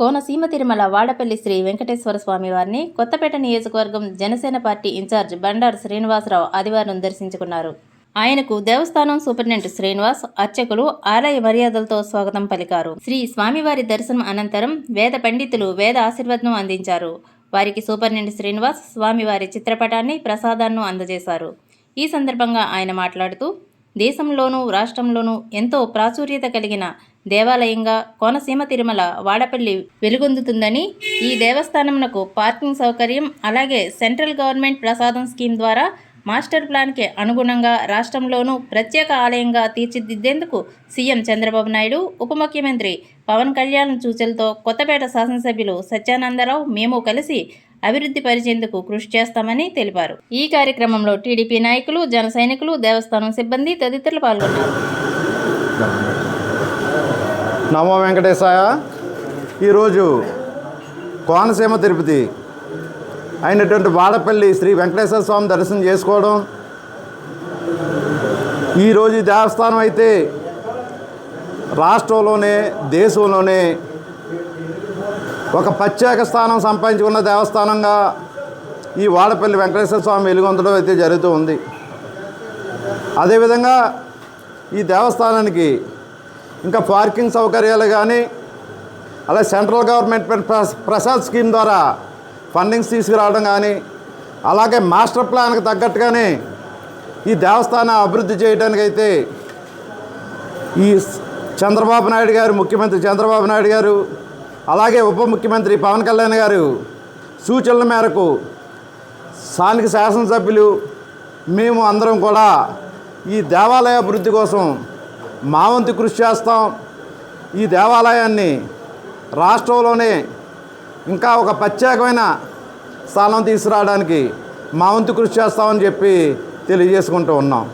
కోనసీమ తిరుమల వాడపల్లి శ్రీ వెంకటేశ్వర స్వామి వారిని కొత్తపేట నియోజకవర్గం Janasena party incharge Bandaru Srinivasarao ఆదివారం దర్శించుకున్నారు. ఆయనకు దేవస్థానం సూపరింటెండెంట్ శ్రీనివాస్ అర్చకులు ఆలయ మర్యాదలతో స్వాగతం పలికారు. శ్రీ స్వామివారి దర్శనం అనంతరం వేద పండితులు వేద ఆశీర్వాదం అందించారు. వారికి సూపరింటెండెంట్ శ్రీనివాస్ స్వామివారి చిత్రపటాన్ని ప్రసాదాన్ని అందజేశారు. ఈ సందర్భంగా ఆయన మాట్లాడుతూ దేశంలోనూ రాష్ట్రంలోనూ ఎంతో ప్రాచుర్యత కలిగిన దేవాలయంగా కోనసీమ తిరుమల వాడపల్లి వెలుగొందుతుందని ఈ దేవస్థానమునకు పార్కింగ్ సౌకర్యం అలాగే సెంట్రల్ గవర్నమెంట్ ప్రసాదం స్కీమ్ ద్వారా మాస్టర్ ప్లాన్కి అనుగుణంగా రాష్ట్రంలోనూ ప్రత్యేక ఆలయంగా తీర్చిదిద్దేందుకు సీఎం చంద్రబాబు నాయుడు ఉప ముఖ్యమంత్రి పవన్ కళ్యాణ్ సూచనలతో కొత్తపేట శాసనసభ్యులు సత్యానందరావు మేము కలిసి అభివృద్ధి పరిచేందుకు కృషి చేస్తామని తెలిపారు. ఈ కార్యక్రమంలో టీడీపీ నాయకులు జన సైనికులు దేవస్థానం సిబ్బంది తదితరులు పాల్గొన్నారు. నమో వెంకటేశాయ. ఈరోజు కోనసీమ తిరుపతి అయినటువంటి వాడపల్లి శ్రీ వెంకటేశ్వర స్వామి దర్శనం చేసుకోవడం. ఈరోజు దేవస్థానం అయితే రాష్ట్రంలోనే దేశంలోనే ఒక ప్రత్యేక స్థానం సంపాదించుకున్న దేవస్థానంగా ఈ వాడపల్లి వెంకటేశ్వర స్వామి వెలుగొందడం అయితే జరుగుతూ ఉంది. అదేవిధంగా ఈ దేవస్థానానికి ఇంకా పార్కింగ్ సౌకర్యాలు కానీ అలాగే సెంట్రల్ గవర్నమెంట్ ప్ర- ప్రసాద్ స్కీమ్ ద్వారా ఫండింగ్స్ తీసుకురావడం కానీ అలాగే మాస్టర్ ప్లాన్కి తగ్గట్టుగానే ఈ దేవస్థానం అభివృద్ధి చేయడానికి అయితే ఈ చంద్రబాబు నాయుడు గారు ముఖ్యమంత్రి చంద్రబాబు నాయుడు గారు అలాగే ఉప ముఖ్యమంత్రి పవన్ కళ్యాణ్ గారు సూచనల మేరకు స్థానిక శాసనసభ్యులు మేము అందరం కూడా ఈ దేవాలయ అభివృద్ధి కోసం మా వంతు కృషి చేస్తాం. ఈ దేవాలయాన్ని రాష్ట్రంలోనే ఇంకా ఒక ప్రత్యేకమైన స్థానం తీసుకురావడానికి మా వంతు కృషి చేస్తామని చెప్పి తెలియజేసుకుంటూ ఉన్నాం.